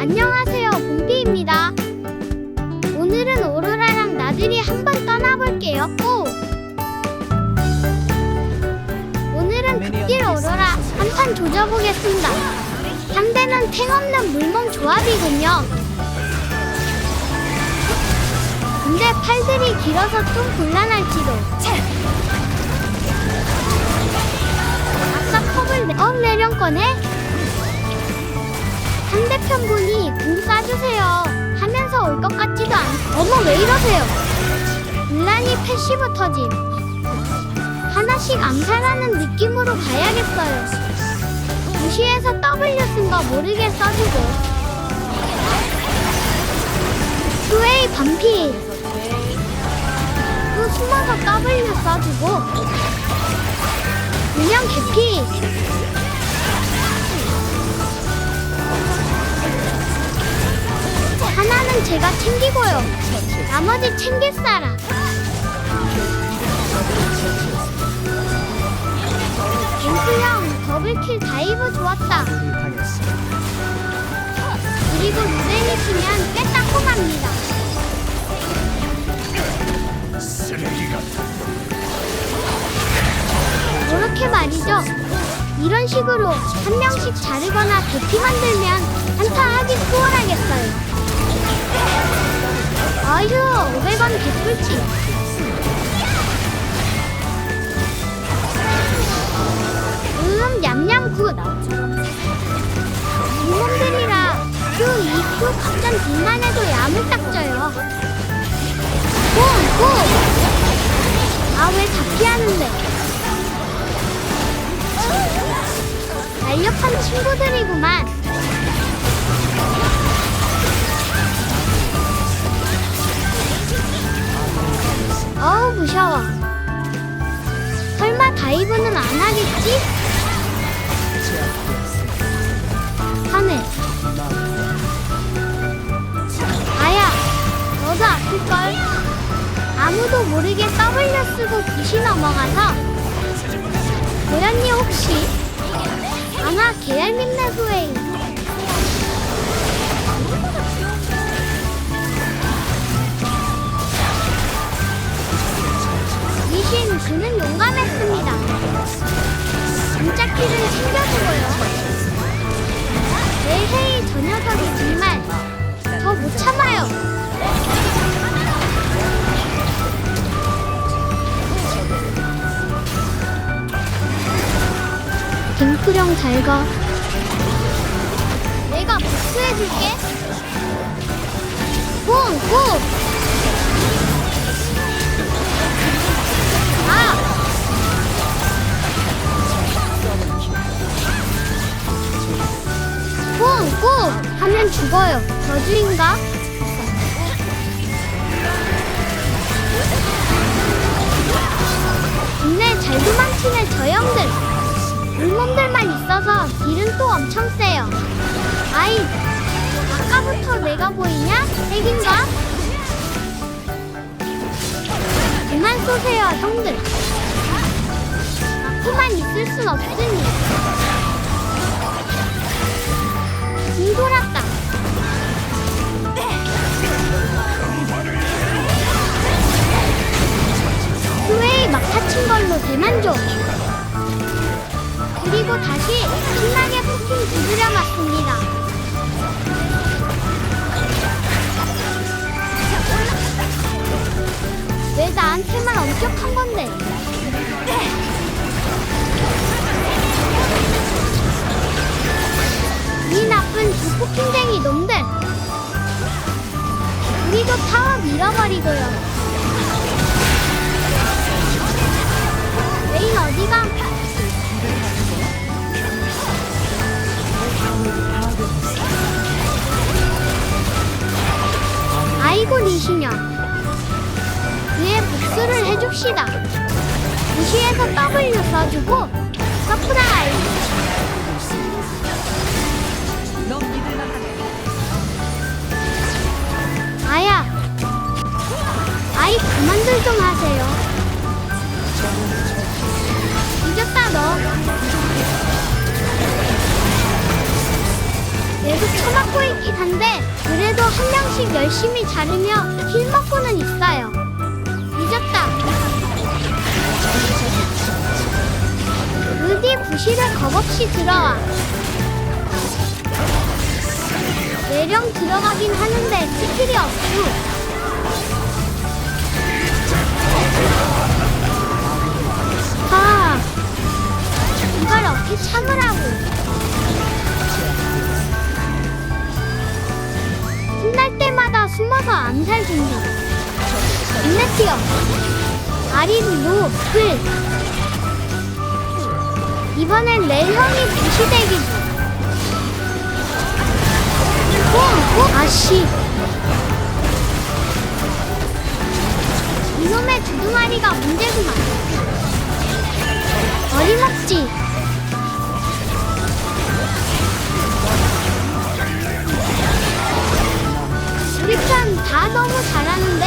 안녕하세요, 봄비입니다. 오늘은 오로라랑 나들이 한번 떠나볼게요. 고! 오늘은 극딜 오로라 한판 조져보겠습니다. 상대는 탱 없는 물몸 조합이군요. 근데 팔들이 길어서 좀 곤란할지도. 아까 컵을 내, 어, 내령 거네? 상대편 분이 궁 쏴주세요 하면서 올 것 같지도 않. 어머 왜 이러세요? 물란이 패시브 터짐. 하나씩 암살하는 느낌으로 가야겠어요. 무시해서 W 쓴 거 모르게 써주고. 스웨이 반피. 또 숨어서 W 써주고. 그냥 개피. 제가 챙기고요. 나머지 챙길 사람. 갱플형 더블킬 다이브 좋았다. 그리고 루덴이 치면 꽤 따끔합니다. 이렇게 말이죠. 이런 식으로 한 명씩 자르거나 대피 만들면 한타 하기 수월하겠어요. 아휴, 500원 개꿀치. 음, 냠냠 굿. 이놈들이라 Q, 2Q 갑전 딜만 해도 야물 딱져요. 고! 고! 아, 왜 잡기하는데? 날렵한 친구들이구만. 어우 무서워. 설마 다이브는 안 하겠지? 하네 아야 너도 아플걸? 아무도 모르게 W 쓰고 굿이 넘어가서. 도련님 혹시 아마 계열민내 후웨 그는 용감했습니다. 진짜 키를 챙겨주고요. 에헤이 저 녀석이 정말 더 못 참아요. 갱프령 잘 가. 내가 복수해줄게. 공, 공! 꾹! 꾹! 하면 죽어요. 저주인가? 근데 잘 도망치는 저 형들. 물몸들만 있어서 딜은 또 엄청 세요. 아이, 아까부터 내가 보이냐? 핵인가? 그만 쏘세요, 형들. 앞만 있을 순 없으니. 공 돌았다. 스웨이 막타 친 걸로 대만족. 그리고 다시 신나게 포킹 두드려 맞습니다. 왜 나한테만 엄격한 건데? 이 나쁜 두 포킹쟁이 놈들. 우리도 타워 밀어버리고요. 레인 어디가? 아이고 리시녀. 복수를 해줍시다. 무시해서 W 써주고 서프라이즈. 아야. 아이 그만들 좀 하세요. 이겼다 너. 계속 쳐맞고 있긴 한데 그래도 한 명씩 열심히 자르며 힐 먹고는 있어 부실에 겁없이 들어와. 내령 들어가긴 하는데 스킬이 없고. 아, 이걸 어떻게 참으라고. 신날 때마다 숨어서 암살 준비. 인내티어. 아리루, 풀. 이번엔 레형이 무시대기 중. 오, 오, 아씨. 이놈의 두둥아리가 문제구만. 어림없지. 우리 편 다 너무 잘하는데?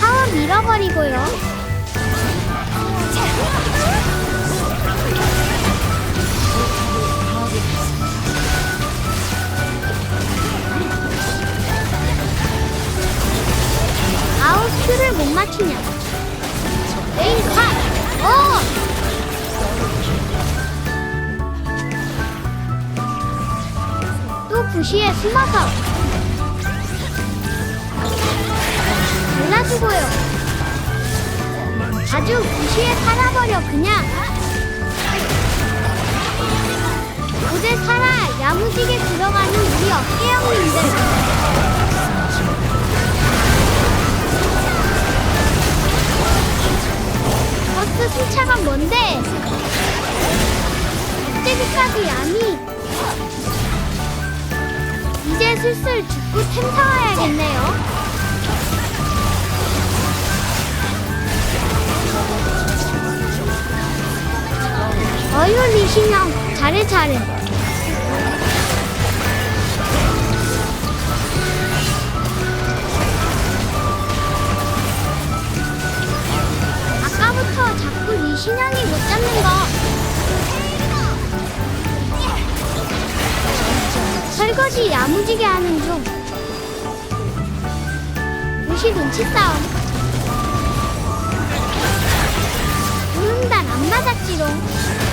타워 밀어버리고요. 아웃큐를 못 맞추냐? 메인 컷! 어! 또 부시에 숨어서 잘라주고요. 아주 부시에 살아버려 그냥. 어제 살아 야무지게 들어가는 우리 어깨 형님들. 갑자기까지 야미. 이제 슬슬 죽고 템 사와야겠네요. 어휴 리신형 잘해 잘해. 아까부터 자꾸 리신형이 설거지 야무지게 하는 중. 무시 눈치 싸움. 우릉단 안 맞았지롱.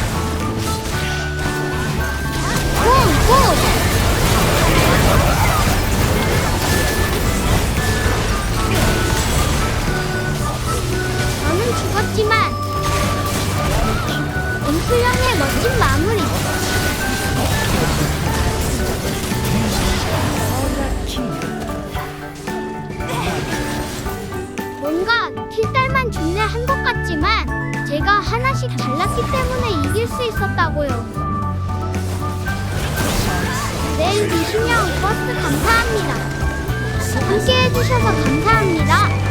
잘랐기 때문에 이길 수 있었다고요. 내일 미신형 버스 감사합니다. 함께 해주셔서 감사합니다.